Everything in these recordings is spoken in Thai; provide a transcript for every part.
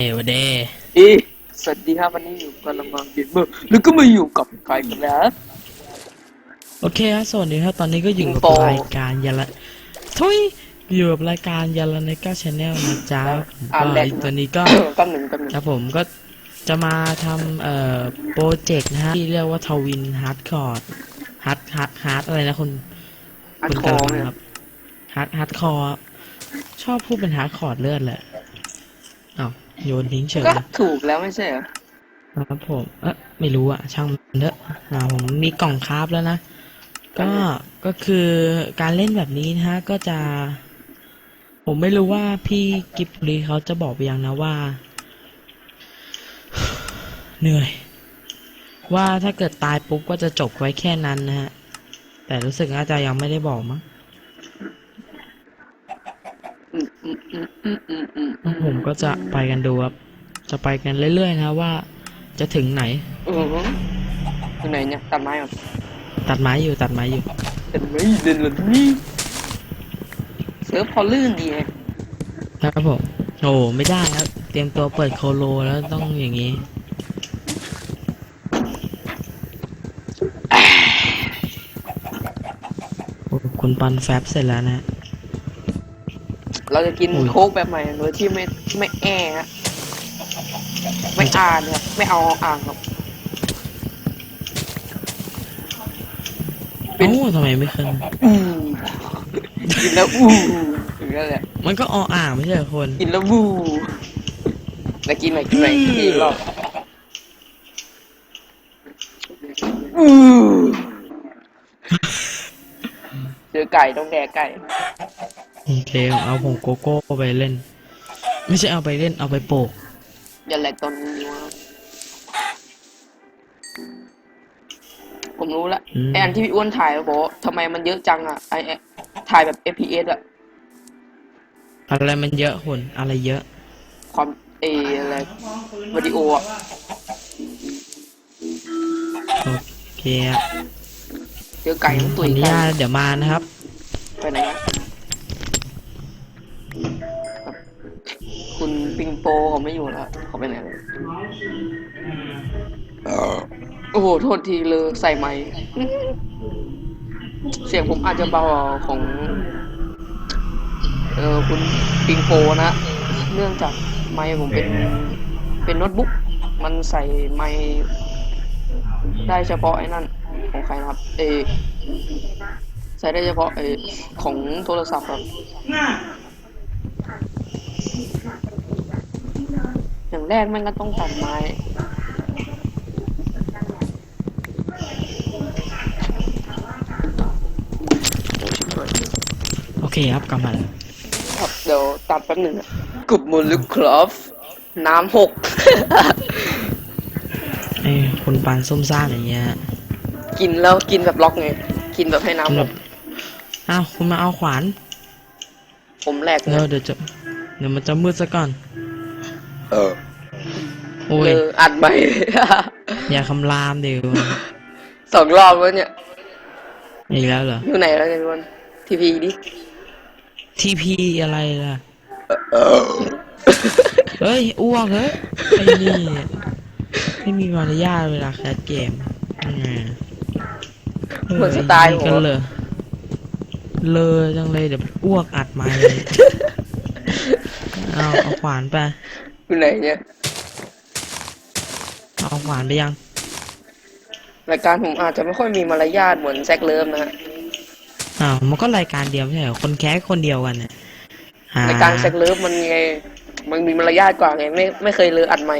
เอวเดเอ๊ะสวัสดีครับวันนี้อยู่กับละมังเกมเมอร์แล้วก็มาอยู่กับใครกันแล้วโอเคครับสวัสดีครับตอนนี้ก็อยู่กับโป รายการยาละทุยอยู่กับรายการยาละในก้าชแนลนะจ๊ะอ่านก็แรกไอ้ตัวนี้ก็แป๊บหนึ่งแป๊บหนึ่งครับผมก็จะมาทำเอ่อโปรเจกต์นะฮะที่เรียกว่าทวินฮาร์ดคอร์ดฮาร์ดฮาร์ดฮาร์ดอะไรนะคุณอันคุณคอกันเนี่ยครับฮาร์ดฮาร์ดคอร์ชอบพูดเป็นฮาร์ดคอร์ดเลือดแหละอ้าว โยนทิ้งเฉยก็เลยถูกแล้วไม่ใช่เหรอครับผม เอ๊ะไม่รู้อะช่างมันเถอะอ่าผมมีกล่องคราฟแล้วนะ ก็ ก็คือการเล่นแบบนี้นะฮะ ก็จะ ผมไม่รู้ว่าพี่กิฟลีเขาจะบอกไปยังนะว่า เหนื่อย ว่าถ้าเกิดตายปุ๊บก็จะจบไว้แค่นั้นนะฮะ แต่รู้สึกน่าจะยังไม่ได้บอกมั้ง อืมอืมอืมอืมอืมอืมอืม ผมก็จะไปกันดูครับ จะไปกันเรื่อยๆนะว่า จะถึงไหนอือฮึที่ไหนเนี่ยตัดไม้ก่อนตัดไม้อยู่ตัดไม้อยู่เป็นไม่เล่นเลยนี่เซิร์ฟพอลื่นดีไงครับผมโอ้ไม่ได้ครับ เตรียมตัวเปิดโคโลแล้วต้องอย่างนี้โอ้คุณปันแฟบเสร็จแล้วนะ เราจะกินอุ้ยโค้กแบบใหม่โดยที่ไม่ไม่แอฮะไม่อ่านครับไม่เอาอ่านครับ เป็นโอ้ทำไมไม่ขึ้น อู้กินแล้วอู้อย่างนั้นแหละมันก็ออ่างไม่ใช่เหรอคน กินแล้ววูแล้วกินใหม่กินใหม่กินอีกรอบอู้เจอไก่ต้องแดกไก่ โอเคเอาผงโกโก้ไปเล่น ไม่ใช่เอาไปเล่นเอาไปโปกอย่าแหลกตอนนี้วะผมรู้ละอืมไออันที่พี่อ้วนถ่ายอะบอกว่าทำไมมันเยอะจังอะไอไอ้ถ่ายแบบ FPS อะอะไรมันเยอะคนอะไรเยอะความเออะไรวิดีโออะโอเคอะเจอไก่มันขตุอยอนุไก่ญาตเดี๋ยวมานะครับ ไปไหนอะ งโปเขาไม่อยู่แล้วเขาไปไหนแล้วโอ้โหโทษทีเลยใส่ไม้เสียงผมอาจจะเบากว่าของ เออคุณปิงโปนะ เนื่องจากไม้ผมเป็นเป็นโน้ตบุ๊กมันใส่ไม้ได้เฉพาะไอ้นั่นของใครนะครับ เออใช้ได้เฉพาะไอ้ของโทรศัพท์ครับ อย่าง แรกมันก็ต้องตัดไม้ โอเคครับกลับมาแล้วครับเดี๋ยวตัดแป๊บหนึ่งอะกลุ่มมูลลึกครับน้ำหกเอ้ยคุณปันส้มซ่ามอย่างเงี้ยกินแล้วกินแบบล็อกไง กินแบบให้น้ำหแบกบอ้าวคุณมาเอาขวานผมแหลกเดี๋ยวนะเดี๋ยวจะเดี๋ยวมันจะมืดซะก่อน เออ โอ้ย เอออัดไป อย่าคำรามเดี๋ยวสองรอบแล้วเนี่ย อีกแล้วเหรออยู่ไหนแล้วเนี่ยพี่วันทีพีดิ ทีพีอะไรล่ะ เฮ้ยอ้วกเฮ้ยไอ้นี่ไม่มีมารยาทเวลาแคสเกมยังไงเหมือนสไตล์เออผม กันอะเลยเลยจังเลยเดี๋ยวอ้วกอัดไมาเลยเอาเอาขวานไปอยู่ไหนเนี่ย เอาขวานไปยัง รายการผมอาจจะไม่ค่อยมีมารยาทเหมือนแซกเลิฟนะฮะอ้าวมันก็รายการเดียวไม่ใช่เหรอคนแคสคนเดียวกันเนี่ยหรายการแซกเลิฟมันไงมันมีมารยาทกว่าไงไม่ไม่เคยเลออัดไม่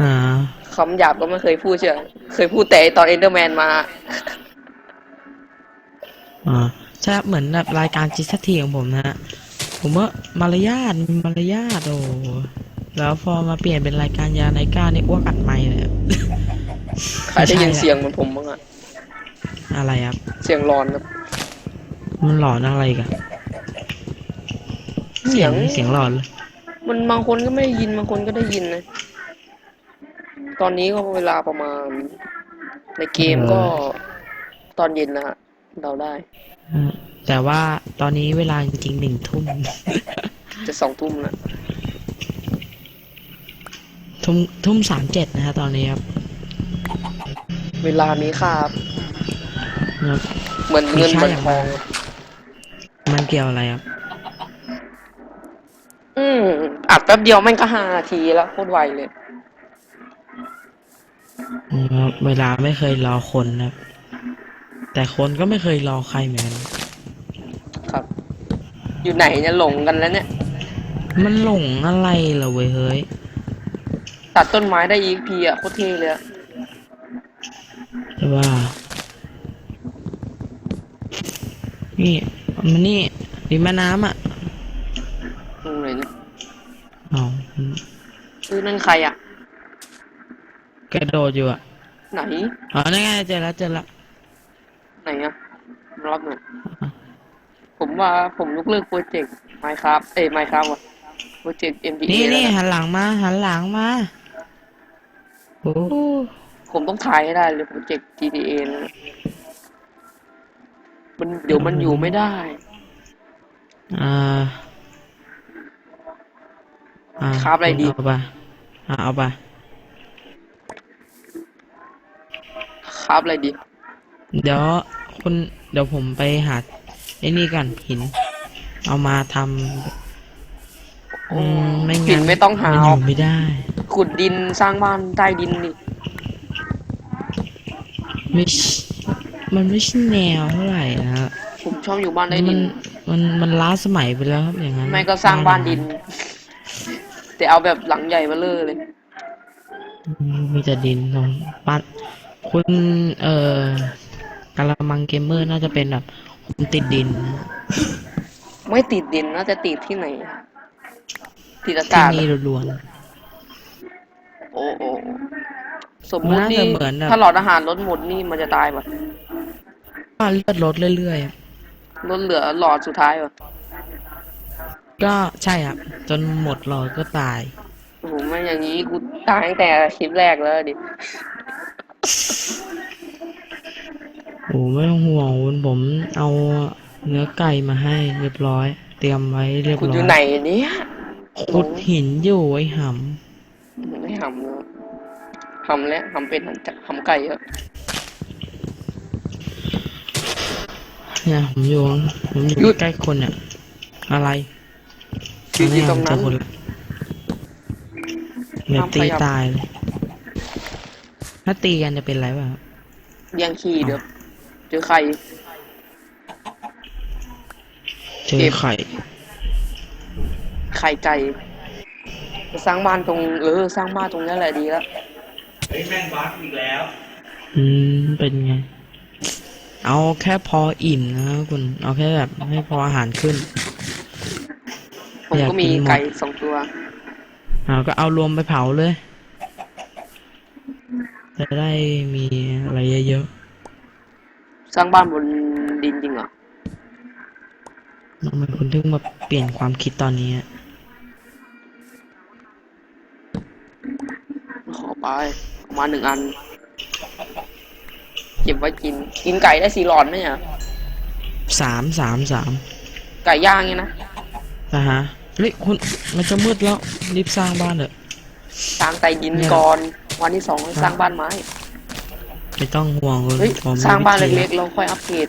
อ่าคำหยาบก็ไม่เคยพูดเชียวเคยพูดแต่ไอ้ตอนเอนเดอร์แมนมา อ่าใช่ครับเหมือนแบบรายการจิตสถีของผมนะฮะผมว่ามารยาทมีมารยาทโอ้โห แล้วพอมาเปลี่ยนเป็นรายการยาในก้านี่อ้วกอัดไม่เลยอะใครได้ยินเสียงเหมือนผมบ้างอะอะไรครับ เสียงร้อนครับ มันหลอนอะไรกันเสียงเสียงหลอนเลยมันบางคนก็ไม่ได้ยินบางคนก็ได้ยินนะ ตอนนี้ก็เวลาประมาณ ในเกมก็ตอนเย็นนะฮะเราได้อืมแต่ว่าตอนนี้เวลาจริงๆหนึ่งทุ่ม จะสองทุ่มแล้ว ทุ่มทุ่มสามเจ็ดนะฮะตอนนี้ครับเวลามีค่าครับครับ เหมือนเงินมีค่าเหมือนอย่างทอง มันเกี่ยวอะไรครับ อืมอัดแป๊บเดียวแม่งก็ห้านาทีแล้วโคตรไวเลยนะครับเวลาไม่เคยรอคนนะครับ แต่คนก็ไม่เคยรอใครเหมือนกันครับ อยู่ไหนเนี่ยหลงกันแล้วเนี่ย มันหลงอะไรเหรอเว้ยเฮ้ย ตัดต้นไม้ได้อีกพีอะโคตรเท่เลยอะแต่ว่า นี่มันนี่ริมแม่น้ำอะตรงไหนเนี่ยอ๋อคือนั่นใครอะ กระโดดอยู่อะไหน อ๋อนั่นไงเจอแล้วเจอแล้วไหนอะมารับหน่อยผมว่าผมยกเลิกโปรเจกต์ไมครับ เอ้ยไมครับว่ะโปรเจกต์ MBA นี่นี่แล้วะหันหลังมาหันหลังมาโอ้ ผมต้องถ่ายให้ได้เลยโปรเจกต์ GTA นะมันเดี๋ยวมันอยู่ไม่ได้ อ่า อ่าครับอะไรดี เอาไปอ่าเอาไปครับอะไรดี เดี๋ยวคุณเดี๋ยวผมไปหาไอ้นี่ก่อนหิน เอามาทำอืมไม่หิงั้นนไม่ต้องหา มันอยู่ไม่ได้ ขุดดินสร้างบ้านใต้ดินนี่ไม่ใช่มันไม่ใช่แนวเท่าไหร่นะฮะผมชอบอยู่บ้านใต้มัดินนมันมันล้าสมัยไปแล้วครับอย่างนั้นไม่ก็สร้างบ้านดิน แต่เอาแบบหลังใหญ่มาเลยเลย อืมมีแต่ดินลงบ้านคุณเอ่อกะละมังเกมเมอร์น่าจะเป็นแบบคนติดดินนะไม่ติดดินน่าจะติดที่ไหน ติดอาที่กาศนี่ล้วน โอ้โอ้สมมุติน่านี่จะเหมือนแบบ ถ้าหลอดอาหารลดหมดนี่มันจะตายปะๆก็เลือดลดเรื่อยๆครับลดเหลือหลอดสุดท้ายปะก็ใช่ครับจนหมดหลอดก็ตาย โอ้โหไม่อย่างนี้กูตายตั้งแต่คลิปแรกแล้วดิโอ้ไม่ต้องห่วงคุณผมเอาเนื้อไก่มาให้เรียบร้อย เตรียมไว้เรียบกูร้ออยู่ยไหนเนี่ยขุดหินอยู่ไว้หไม่หำเลยหำแล้วหำเป็นหำไก่ครับำเนี่ยผมอยู่ผมอหยุยู่ดใกล้คนเนี่ยอะไรอยู่ที่ตรงนั้นเจอคนละเดี๋ยวห้ามตีขยับตายเลยถ้าตีกันจะเป็นไรวะครับแย่งขี้เดี๋ยวเจอใครเจอเก็บไข่ไข่ไก่จะ สร้างบ้านตรงเออสร้างบ้านตรงนี้แหละดีแล้วอืมเป็นไง เอาแค่พออิ่มนะครับคุณ เอาแค่แบบให้พออาหารขึ้น ผมอยากก็มีกินหมดไก่สองตัวเอาก็เอารวมไปเผาเลย จะได้มีอะไรเยอะสร้างบ้านบนดินจริงเหรอๆทำไมคุณถึงมาเปลี่ยนความคิดตอนนี้อะ ไปเอามาหนึ่งอัน เก็บไว้กิน กินไก่ได้สี่หลอดไหมเนี่ยสามสามสามไก่ย่างเนี่ยนะนะฮะเฮ้ยคุณมันจะมืดแล้วรีบสร้างบ้านเถอะ สร้างไต่ดินเนี่ยก่อน วันที่สองสร้างบ้านไม้ไม่ต้องห่วงคุณเฮ้ยผมมีสร้างบ้านวิธีเล็กๆแล้วค่อยอัปเกรด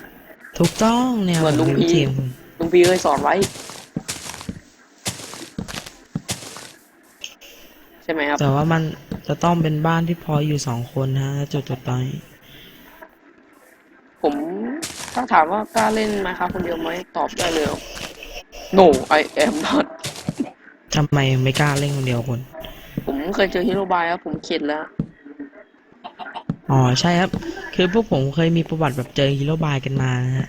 ถูกต้องเนี่ยเหมือนลุงผมมีพีวิธีของผมลุงพีเคยสอนไว้ ใช่ไหมครับ แต่ว่ามัน จะต้องเป็นบ้านที่พออยู่สองคนนะจุดจุดๆไปผมถ้าถามว่ากล้าเล่นไหมครับคนเดียวไหมตอบได้เลย no I am not ทำไมไม่กล้าเล่นคนเดียวคน ผมเคยเจอฮีโร่บายครับผมเข็ดแล้ว อ๋อใช่ครับ คือพวกผมเคยมีประวัติแบบเจอฮีโร่บายกันมานะฮะ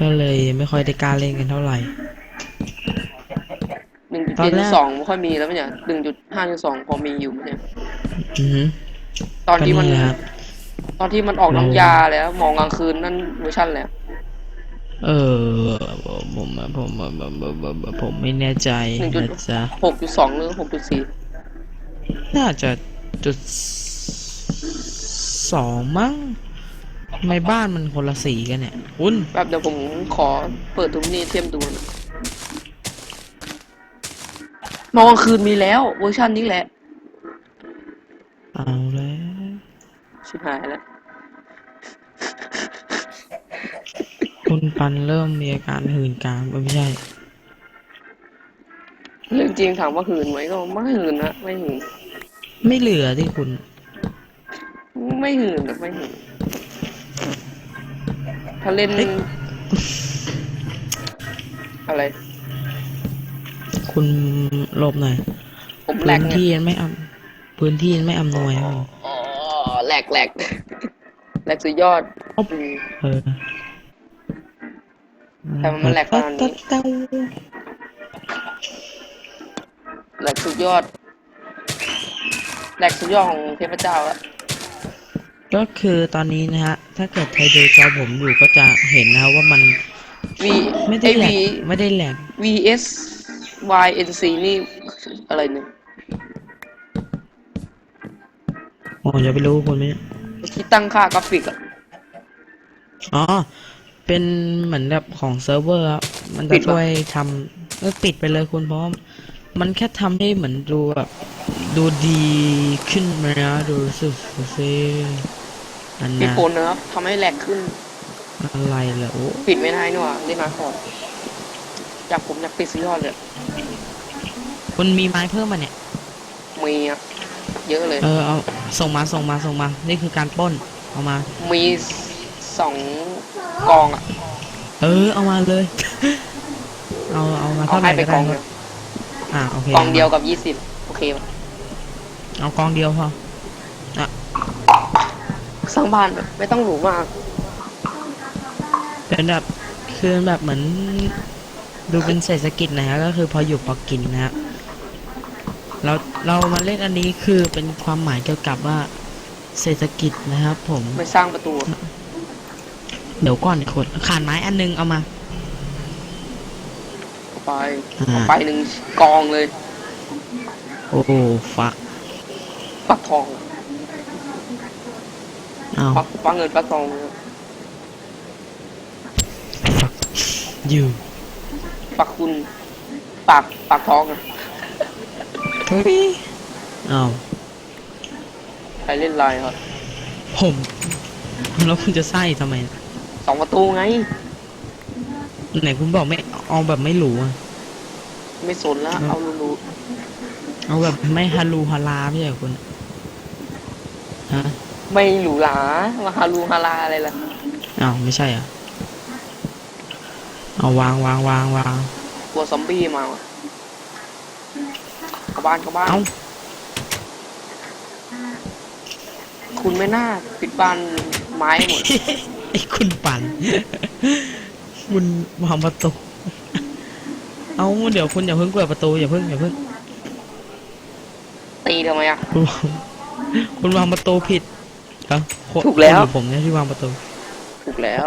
ก็เลยไม่ค่อยได้กล้าเล่นกันเท่าไหร่ หนึ่งจุดตอนเจ็ดแรจุกดสองไม่ค่อยมีแล้วเนี่ยหนึ่งจุดห้าจุดสองพอมีอยู่เนี่ย อือฮึตอนที่มัน ก็นี่แหละครับ ตอนที่มันออกน้ำยาแล้วมองกลางคืนนั่นเวอร์ชันแล้วเออผมผมผมผมผมผมไม่แน่ใจหนึ่งจุดนะจ๊ะหกจุดสองหรือหกจุดสี่น่าจะจุดสองมั้งทำไมบ้านมันคนละสีกันเนี่ยคุณแบบเดี๋ยวผมขอเปิดตรงนี้เทียมดูนะมองกลางคืนมีแล้วเวอร์ชันนี้แหละ เอาแล้วชิบหายแล้ว คุณปันเริ่มมีอาการหื่นกามเอ้ยไม่ใช่ เรื่องจริงถามว่าหืนไหมก็ไม่หืนนะไม่หืน ไม่เหลือที่คุณ ไม่หืนนะไม่หืนถ้าเล่นเฮ้ยอะไร คุณหลบหน่อยผมแหลพื้กนเนี่ยที่ไม่อำ พื้นที่ไม่อำนวยครับผมอ๋อแหลกแหลกแหลกสุดยอดอืม เออทำไมมันแหลกขนาดนี้เต้าแหลกสุดยอด แหลกสุดยอดของเทพเจ้าอะก็คือตอนนี้นะฮะ ถ้าเกิดใครดูจอผมอยู่ก็จะเห็นนะว่ามันวีไม่ได้แหลวีกไม่ได้แหลก VS YNC นี่ อะไรเนี่ย โอ้จะไปรู้คุณไหมเนี่ยที่ตั้งค่ากราฟิกอะอ๋อ เป็นเหมือนแบบของเซิร์ฟเวอร์ครับมันปิจะดปะช่วยทำก็ปิดไปเลยคุณเพราะว่ามันแค่ทำให้เหมือนดูแบบดูดีขึ้นมานะดูรู้สึกซิอันมีนะผลนะครับทำให้แหลกขึ้น อะไรเหรอโอ้ปิดไม่ได้นี่หว่าเล่นมาก่อนอยากผมอยากปิดสุดยอดเลยคุณมีไม้เพิ่มมาเนี่ยมีอะเยอะเลย เออเอา ส่งมาส่งมาส่งมา นี่คือการปล้น เอามา มีสองกองอะเออเอามาเลย เอาเอามาเอาเท่าไหให้ร่ไปก็กได้องคเดีรัยวบอ่าโอเคกองเดียวกับยี่สิบโอเคปะเอากองเดียวพอสร้างบ้านแบบไม่ต้องหรูมาก เป็นแบบคือแบบเหมือน ดูเป็นเศรษฐกิจนะฮะก็คือพออยู่พอกินนะฮะ เราเรามาเล่นอันนี้คือเป็นความหมายเกี่ยวกับว่าเศรษฐกิจนะครับผมไม่สร้างประตู เดี๋ยวก่อนคนขาดไม้อันนึงเอามาเอาไปอ่าเอาไปหนึ่งกองเลย โอ้ฟักปักทองเอาปักปักเงินปักทองเลยฟักอยู่ปักคุณปากปากทองอะ เฮ้ยเอาใครเล่นไลน์ครับผมแล้วคุณจะไส้ทำไมสองประตูไง ไหนคุณบอกไม่เอาแบบไม่หรูอะไม่สนแล้วเอาลูเอาแบบไม่ฮารูฮาราไม่ใช่เหรอคุณฮะๆไม่หรูหรามาฮารูฮาราอะไรล่ะอ้าวไม่ใช่อะเอาวางวางวางวางกลัวซอมบี้มาว่ะกลั บบ้านกลับบ้าน เอาคุณไม่น่าปิดบ้านไม้หมด ไอ้คุณปั่น คุณวางประตู เอาเดี๋ยวคุณอย่าเพิ่งเปิดประตูอย่าเพิ่งอย่าเพิ่งตีทำไมอะ คุณวางคุณวางประตูผิดเหรอคนถูกแล้ว คนหรือผมเนี่ยที่วางประตู ถูกแล้ว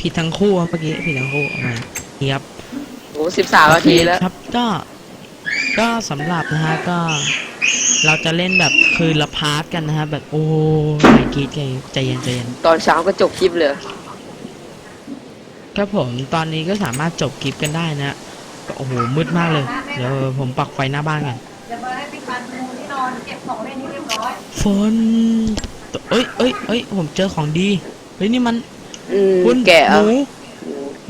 ผิดทั้งคู่ครับเมื่อกี้ผิดทั้งคู่เอามาเทียบโอ้สิบสามนาทีแล้วโอเคครับก็ ก็สำหรับนะฮะก็เราจะเล่นแบบคือละพาร์ทกันนะฮะแบบโอ้ใจกรีดใจใจเย็นใจเย็นตอนเช้าก็จบคลิปเลยครับผมตอนนี้ก็สามารถจบคลิปกันได้นะก็โอ้โหมืดมากเลย เดี๋ยวผมปักไฟหน้าบ้านกันเดี๋ยวมาให้พี่ปันดูที่นอนเก็บของเล่นที่เรียบร้อยฝนเอ้ยเอ้ยเอ้ยผมเจอของดีเฮ้ยนี่มันอืมคุณแกะหอะมู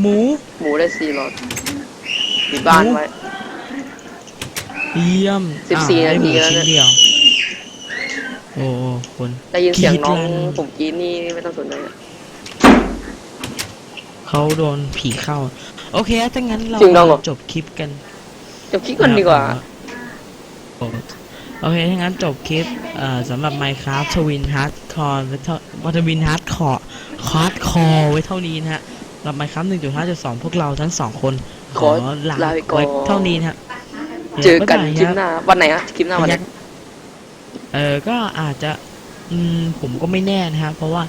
หมูหมูได้สี่หลอดปิดบ้านหมูไว้ เยี่ยมสิบสี่อะได้หมูนาทีแล้วชิ้นเนี่ยเดียว โอ้โหคุณได้ยินเสียงน้องกรี๊ดลั่นผมกรีดนี่ไม่ต้องสนใจอะเขาโดนผีเข้า โอเคถ้างั้นเราจริงเหรอ จบคลิปกัน จบคลิปกันดีกว่าโอ้โอเคถ้างั้นจบคลิปเอ่อสำหรับ Minecraft Twin Hardcore ไว้เท่าวัตวิน Hardcore Hardcore ไว้เท่านี้นะฮะสำหรับ Minecraft 1.5.2 พวกเราทั้งสองคนขอลาลาไปก่อน ไว้เท่านี้นะฮะ เจอกันบ๊ายบายคลิปครับหน้าวันไหนอะคลิปหน้าวันไหนเออก็อาจจะ อืมผมก็ไม่แน่นะฮะเพราะว่า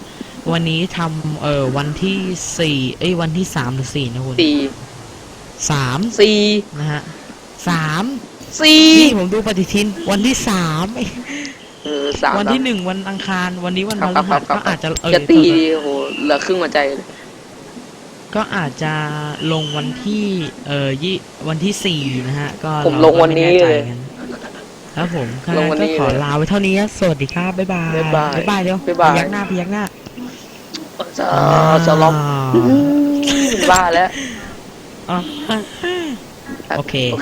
วันนี้ทำเออวันที่สี่เอ้ยวันที่สามหรือสี่นะคุณสี่สามสี่นะฮะสามสี่นี่ผมดูปฏิทินวันที่สามเอ้ยเออสามวันสามที่หนึ่งวันอังคารวันนี้วันคพรับฤครัหับสครับก็อาจจะเออจะตีดีโอ้โหเหลือครึ่งหัวใจเลย ก็อาจจะลงวันที่ เออยี่วันที่สี่นะฮะ ก็ผมเราลงวันนี้ก็ไม่แใจเลยกันครับผมข้างลงนั้นวันก็นี้ขอเลยลาไว้เท่านี้นะสวัสดีครับ บ๊ายบาย บ๊ายบายบ๊ายบายเดี๋ยวบ๊ายบาย พยักหน้าพยักหน้าจะจะล็อกบ้าแล้ว อ๋อโอเค โอ